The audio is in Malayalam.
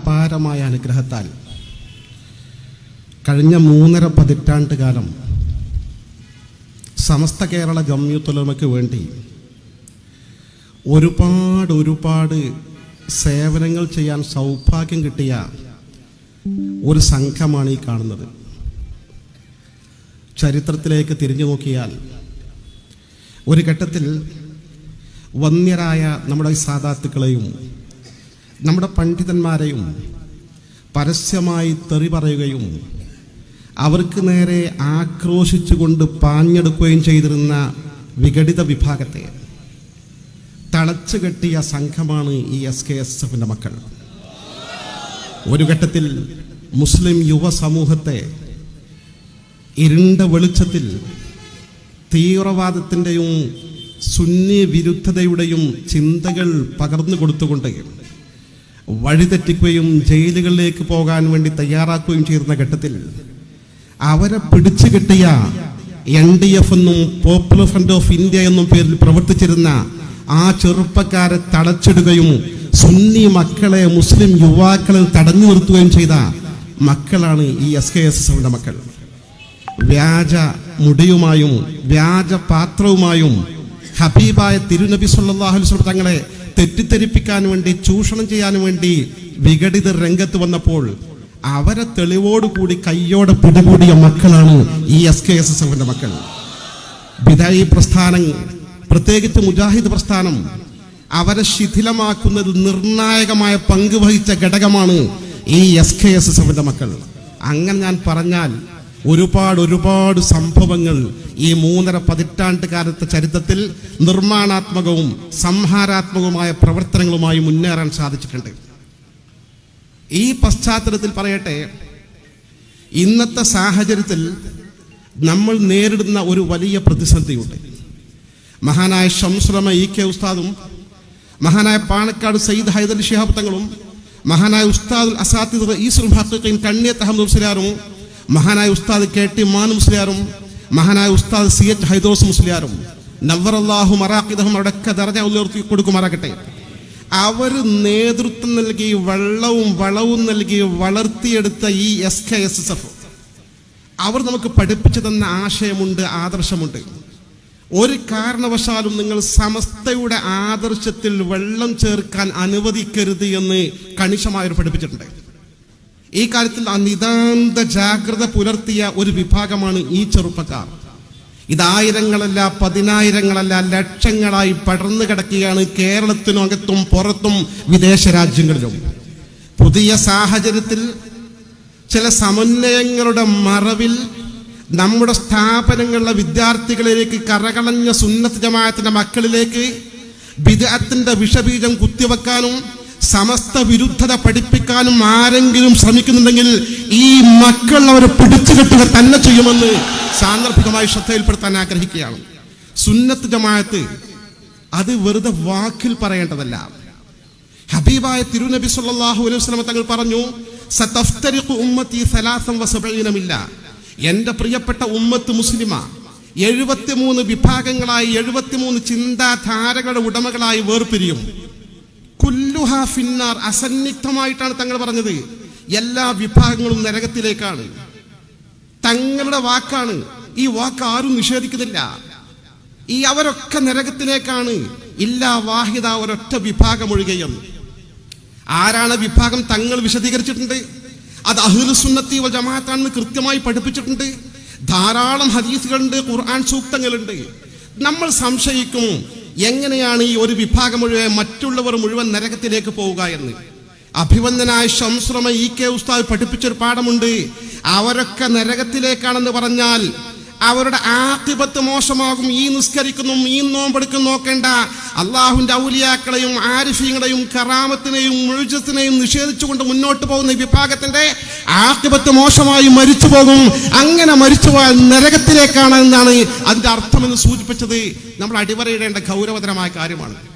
അപാരമായ അനുഗ്രഹത്താൽ കഴിഞ്ഞ മൂന്നര പതിറ്റാണ്ട് കാലം സമസ്ത കേരള ജമ്യൂത്തുലമയ്ക്ക് വേണ്ടി ഒരുപാട് ഒരുപാട് സേവനങ്ങൾ ചെയ്യാൻ സൗഭാഗ്യം കിട്ടിയ ഒരു സംഘമാണ് ഈ കാണുന്നത്. ചരിത്രത്തിലേക്ക് തിരിഞ്ഞു നോക്കിയാൽ ഒരു ഘട്ടത്തിൽ വന്യരായ നമ്മുടെ സാധാത്തുക്കളെയും നമ്മുടെ പണ്ഡിതന്മാരെയും പരസ്യമായി തെറി പറയുകയും അവർക്ക് നേരെ ആക്രോശിച്ചുകൊണ്ട് പാഞ്ഞെടുക്കുകയും ചെയ്തിരുന്ന വിഘടിത വിഭാഗത്തെ തളച്ചു കെട്ടിയ സംഘമാണ് ഈ എസ് കെ എസ് എഫിന്റെ മക്കൾ. ഒരു ഘട്ടത്തിൽ മുസ്ലിം യുവ സമൂഹത്തെ ഇരുണ്ട വെളിച്ചത്തിൽ തീവ്രവാദത്തിന്റെയും സുന്നി വിരുദ്ധതയുടെയും ചിന്തകൾ പകർന്നു കൊടുത്തുകൊണ്ട് വഴിതെറ്റിക്കുകയും ജയിലുകളിലേക്ക് പോകാൻ വേണ്ടി തയ്യാറാക്കുകയും ചെയ്യുന്ന ഘട്ടത്തിൽ അവരെ പിടിച്ചു കിട്ടിയ എൻ ഡി എഫ് എന്നും പോപ്പുലർ ഫ്രണ്ട് ഓഫ് ഇന്ത്യ എന്നും പേരിൽ പ്രവർത്തിച്ചിരുന്ന ആ ചെറുപ്പക്കാരെ തടച്ചിടുകയും സുന്നി മക്കളെ മുസ്ലിം യുവാക്കളെ തടഞ്ഞു നിർത്തുകയും ചെയ്ത മക്കളാണ് ഈ എസ് കെ എസ് മക്കൾ. വ്യാജ മുടിയുമായും വ്യാജ പാത്രവുമായും ഹബീബായ തിരുനബി വസല്ലം തങ്ങളെ തെറ്റിദ്ധരിപ്പിക്കാൻ വേണ്ടി ചൂഷണം ചെയ്യാൻ വേണ്ടി വിഘടിതർ രംഗത്ത് വന്നപ്പോൾ അവരെ തെളിവോടുകൂടി കയ്യോടെ പിടികൂടിയ മക്കളാണ് ഈ എസ് കെ എസ് എസ് എഫിന്റെ മക്കൾ. ബിദായി പ്രസ്ഥാനം പ്രത്യേകിച്ച് മുജാഹിദ് പ്രസ്ഥാനം അവരെ ശിഥിലമാക്കുന്നതിൽ നിർണായകമായ പങ്ക് വഹിച്ച ഘടകമാണ് ഈ എസ് കെ എസ് എസ് എഫിന്റെ മക്കൾ. അങ്ങനെ ഞാൻ പറഞ്ഞാൽ ഒരുപാട് ഒരുപാട് സംഭവങ്ങൾ ഈ മൂന്നര പതിറ്റാണ്ട് കാലത്തെ ചരിത്രത്തിൽ നിർമ്മാണാത്മകവും സംഹാരാത്മകവുമായ പ്രവർത്തനങ്ങളുമായി മുന്നേറാൻ സാധിച്ചിട്ടുണ്ട്. ഈ പശ്ചാത്തലത്തിൽ പറയട്ടെ ഇന്നത്തെ സാഹചര്യത്തിൽ നമ്മൾ നേരിടുന്ന ഒരു വലിയ പ്രതിസന്ധിയുണ്ട്. മഹാനായ ഷംസുലമ ഇ കെ ഉസ്താദും മഹാനായ പാണക്കാട് സയ്യിദ് ഹൈദർ ഷിഹാബ് തങ്ങളും മഹാനായ ഉസ്താദ് അസാത്തിദ് ഈസുൽ ഹക്കീൻ കണ്ണിയത്ത് അഹമ്മദ് മുസ്ലിയാരും മഹാനായ ഉസ്താദ് കെ ടി മാനു മുസ്ലിയാറും മഹാനായ ഉസ്താദ് സി എച്ച് ഹൈദോസ് മുസ്ലിയാരും നവറല്ലാഹു മറാഖിദഹും അവിടെയൊക്കെ ദർജ ഉയർത്തി കൊടുക്കുമാറാകട്ടെ. അവർ നേതൃത്വം നൽകി വെള്ളവും വളവും നൽകി വളർത്തിയെടുത്ത ഈ S K S S F അവർ നമുക്ക് പഠിപ്പിച്ചു തന്ന ആശയമുണ്ട് ആദർശമുണ്ട്. ഒരു കാരണവശാലും നിങ്ങൾ സമസ്തയുടെ ആദർശത്തിൽ വെള്ളം ചേർക്കാൻ അനുവദിക്കരുത് എന്ന് കണിശമായവർ പഠിപ്പിച്ചിട്ടുണ്ട്. ഈ കാര്യത്തിൽ നിതാന്ത ജാഗ്രത പുലർത്തിയ ഒരു വിഭാഗമാണ് ഈ ചെറുപ്പക്കാർ. ഇതായിരങ്ങളല്ല പതിനായിരങ്ങളല്ല ലക്ഷങ്ങളായി പടർന്നു കിടക്കുകയാണ് കേരളത്തിനകത്തും പുറത്തും വിദേശ രാജ്യങ്ങളിലും. പുതിയ സാഹചര്യത്തിൽ ചില സമന്വയങ്ങളുടെ മറവിൽ നമ്മുടെ സ്ഥാപനങ്ങളിലെ വിദ്യാർത്ഥികളിലേക്ക് കറകളഞ്ഞ സുന്നത്ത് ജമാഅത്തിന്റെ മക്കളിലേക്ക് ബിദഅത്തിന്റെ വിഷബീജം കുത്തിവെക്കാനും സമസ്ത വിരുദ്ധത പഠിപ്പിക്കാനും ആരെങ്കിലും ശ്രമിക്കുന്നുണ്ടെങ്കിൽ ഈ മക്കൾ അവരെ പിടിച്ചു കെട്ടുക തന്നെ ചെയ്യുമെന്ന് സാന്ദർഭികമായി ശ്രദ്ധയിൽപ്പെടുത്താൻ ആഗ്രഹിക്കുകയാണ്. സുന്നത്ത് ജമാഅത്ത് അത് വെറുതെ വാക്കിൽ പറയേണ്ടതല്ല. ഹബീബായ തിരുനബി സല്ലാഹു അലൈഹി വസല്ലം തങ്ങൾ പറഞ്ഞു ഉമ്മത്തി സലാസം എന്റെ പ്രിയപ്പെട്ട ഉമ്മത്ത് മുസ്ലിമ എഴുപത്തിമൂന്ന് വിഭാഗങ്ങളായി എഴുപത്തിമൂന്ന് ചിന്താധാരകളുടെ ഉടമകളായി വേർപിരിയും. ഫിന്നാർ അസന്നിഗ്ധമായിട്ടാണ് തങ്ങൾ പറഞ്ഞത്. എല്ലാ വിഭാഗങ്ങളും നരകത്തിലേക്കാണ്. തങ്ങളുടെ വാക്കാണ്. ഈ വാക്ക് ആരും നിഷേധിക്കുന്നില്ല. ഈ അവരൊക്കെ നരകത്തിലേക്കാണ്. ഇല്ലാ വാഹിദ ഒരൊറ്റ വിഭാഗം ഒഴികയും. ആരാണ് വിഭാഗം തങ്ങൾ വിശദീകരിച്ചിട്ടുണ്ട്? അത് അഹ്ലുസുന്നത്തി വൽ ജമാഅത്താണെന്ന് കൃത്യമായി പഠിപ്പിച്ചിട്ടുണ്ട്. ധാരാളം ഹദീസുകളുണ്ട് ഖുർആൻ സൂക്തങ്ങളുണ്ട്. നമ്മൾ സംശയിക്കും എങ്ങനെയാണ് ഈ ഒരു വിഭാഗം മുഴുവൻ മറ്റുള്ളവർ മുഴുവൻ നരകത്തിലേക്ക് പോവുക എന്ന്? അഭിവന്ദനായ ശംശ്രമ ഇ കെ ഉസ്താദ് പഠിപ്പിച്ചൊരു പാഠമുണ്ട്. അവരൊക്കെ നരകത്തിലേക്കാണെന്ന് പറഞ്ഞാൽ അവരുടെ ആത്തിപത്ത് മോശമാകും. ഈ നിസ്കരിക്കുന്നു ഈ നോമ്പെടുക്കും നോക്കേണ്ട. അള്ളാഹുവിന്റെ ഔലിയാക്കളെയും ആരിഫീങ്ങളെയും കറാമത്തിനെയും മുഴുജത്തിനെയും നിഷേധിച്ചുകൊണ്ട് മുന്നോട്ട് പോകുന്ന വിഭാഗത്തിന്റെ ആത്തിപത്ത് മോശമായി മരിച്ചു പോകും. അങ്ങനെ മരിച്ചു പോയാൽ നരകത്തിലേക്കാണ് എന്നാണ് അതിന്റെ അർത്ഥമെന്ന് സൂചിപ്പിച്ചത്. നമ്മൾ അടിവരയിടേണ്ട ഗൗരവതരമായ കാര്യമാണ്.